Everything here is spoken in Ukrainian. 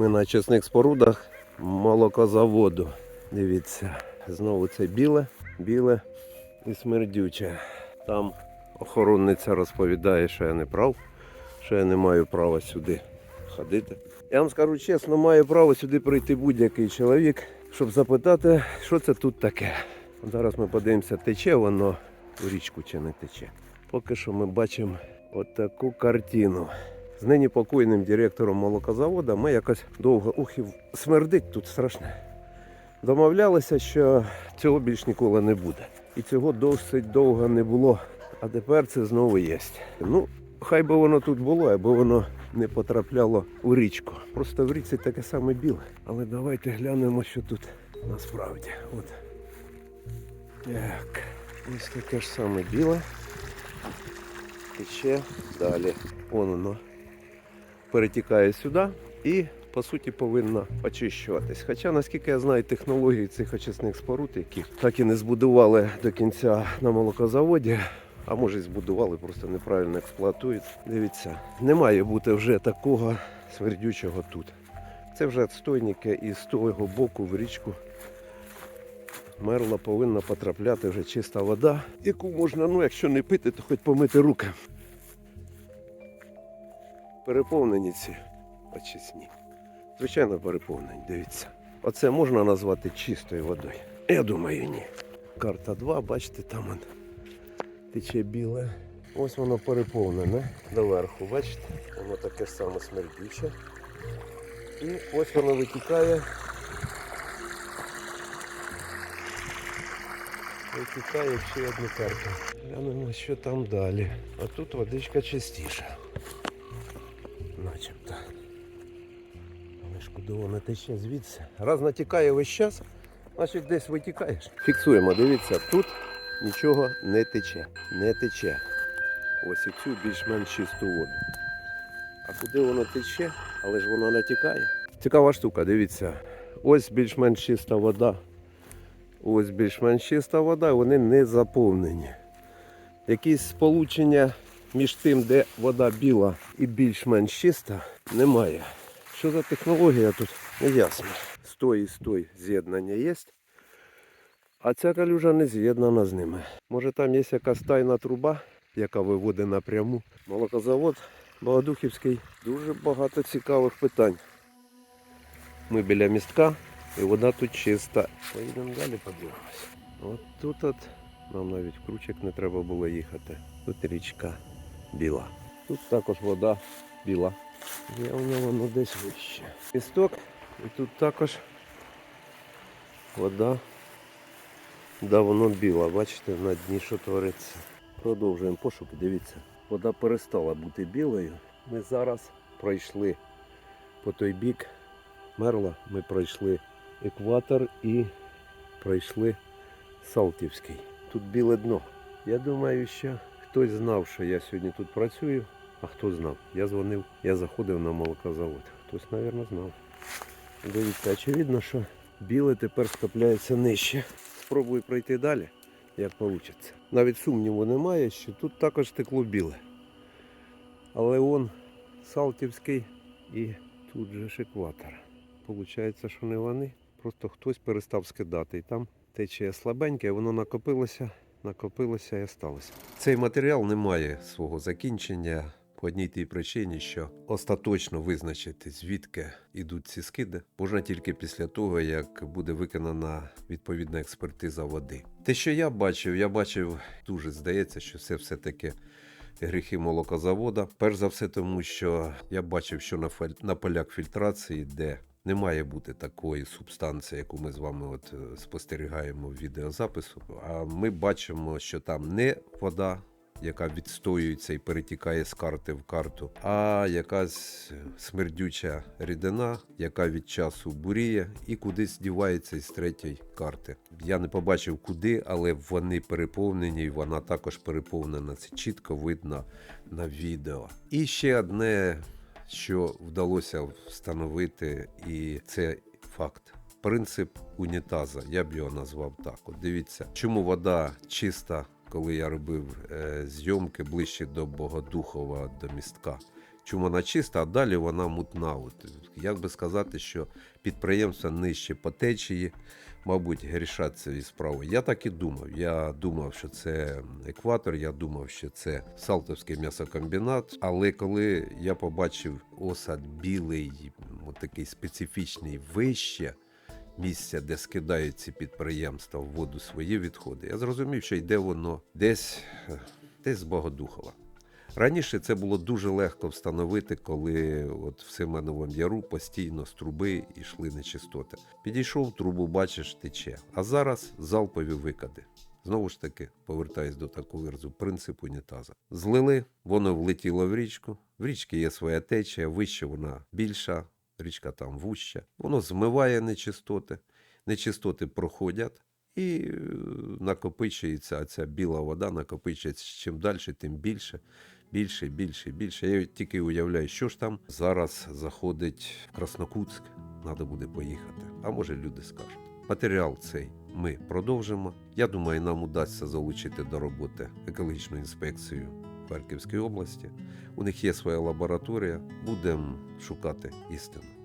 Ми на чесних спорудах молокозаводу. Дивіться, знову це біле, біле і смердюче. Там охоронниця розповідає, що я не прав, що я не маю права сюди ходити. Я вам скажу чесно, має право сюди прийти будь-який чоловік, щоб запитати, що це тут таке. Зараз ми подивимося, тече воно у річку чи не тече. Поки що ми бачимо от таку картину. З нині покойним директором молокозаводу ми якось довго ухів смердить тут страшне. Домовлялися, що цього більш ніколи не буде. І цього досить довго не було. А тепер це знову є. Ну, хай би воно тут було, аби воно не потрапляло у річку. Просто в річці таке саме біле. Але давайте глянемо, що тут насправді. От. Так, ось таке ж саме біле. Тече далі. Вон воно перетікає сюди і по суті повинна очищуватись. Хоча, наскільки я знаю, технології цих очисних споруд, які так і не збудували до кінця на молокозаводі, а може і збудували, просто неправильно експлуатують. Дивіться, не має бути вже такого смердючого тут. Це вже відстойники і з того боку в річку мерла повинна потрапляти вже чиста вода, яку можна, ну якщо не пити, то хоч помити руки. Переповнені ці очисні. Звичайно, переповнені, дивіться. Оце можна назвати чистою водою. Я думаю, ні. Карта 2, бачите, там он тече біле. Ось воно переповнене доверху, бачите? Воно таке саме смердюче. І ось воно витікає. Витікає ще одну карту. Глянемо, що там далі. А тут водичка чистіша. Куди вона тече звідси? Раз натікає весь час, значить десь витікаєш. Фіксуємо, дивіться, тут нічого не тече. Не тече. Ось і цю більш-менш чисту воду. А куди воно тече, але ж воно натікає. Цікава штука, дивіться. Ось більш-менш чиста вода. Ось більш-менш чиста вода, вони не заповнені. Якісь сполучення між тим, де вода біла і більш-менш чиста, немає. Що за технологія тут? Не ясно. З той і з той з'єднання є. А ця калюжа не з'єднана з ними. Може там є якась тайна труба, яка виводить напряму. Молокозавод Богодухівський. Дуже багато цікавих питань. Ми біля містка і вода тут чиста. Поїдемо далі подивимось. От тут от нам навіть в кручик не треба було їхати. Тут річка біла. Тут також вода біла. Явно воно десь вище. Місток і тут також вода давно біла. Бачите, на дні що твориться. Продовжуємо пошуки. Дивіться, вода перестала бути білою. Ми зараз пройшли по той бік мерла. Ми пройшли екватор і пройшли Салтівський. Тут біле дно. Я думаю, що хтось знав, що я сьогодні тут працюю. А хто знав? Я дзвонив, я заходив на молокозавод. Хтось, мабуть, знав. Дивіться, очевидно, що біле тепер скопляється нижче. Спробую пройти далі, як вийде. Навіть сумніву немає, що тут також текло біле. Але он Салтівський і тут же ж екватор. Получається, що не вони. Просто хтось перестав скидати. І там тече слабеньке, а воно накопилося, накопилося і сталося. Цей матеріал не має свого закінчення по одній тій причині, що остаточно визначити, звідки йдуть ці скиди, можна тільки після того, як буде виконана відповідна експертиза води. Те, що я бачив, я бачив дуже здається, що це все-таки гріхи молокозавода. Перш за все, тому що я бачив, що на, фель- на полях фільтрації, де не має бути такої субстанції, яку ми з вами от е, спостерігаємо в відеозапису. А ми бачимо, що там не вода, яка відстоюється і перетікає з карти в карту, а якась смердюча рідина, яка від часу буріє і кудись дівається із третьої карти. Я не побачив куди, але вони переповнені, і вона також переповнена. Це чітко видно на відео. І ще одне, що вдалося встановити, і це факт. Принцип унітаза, я б його назвав так. От дивіться, чому вода чиста, коли я робив е, зйомки ближче до Богодухова, до містка. чому вона чиста, а далі вона мутна. От, як би сказати, що підприємства нижче по течії, мабуть, грішать цією справою. Я так і думав. Я думав, що це екватор, я думав, що це Салтовський м'ясокомбінат. Але коли я побачив осад білий, такий специфічний вище, місця, де скидають ці підприємства в воду свої відходи, я зрозумів, що йде воно десь, е, десь з Богодухова. Раніше це було дуже легко встановити, коли от в Семеновому яру постійно з труби йшли нечистоти. Підійшов трубу, бачиш, тече. А зараз залпові викиди. Знову ж таки, повертаюсь до такого верзу, принцип унітаза. Злили, воно влетіло в річку. В річці є своя течія, вище вона більша, річка там вуща. Воно змиває нечистоти, нечистоти проходять. І е, накопичується ця біла вода, накопичується чим далі, тим більше, більше, більше, більше. Я тільки уявляю, що ж там зараз заходить в Краснокутськ, треба буде поїхати. А може люди скажуть. Матеріал цей ми продовжимо. Я думаю, нам удасться залучити до роботи екологічну інспекцію Харківської області. У них є своя лабораторія. Будемо шукати істину.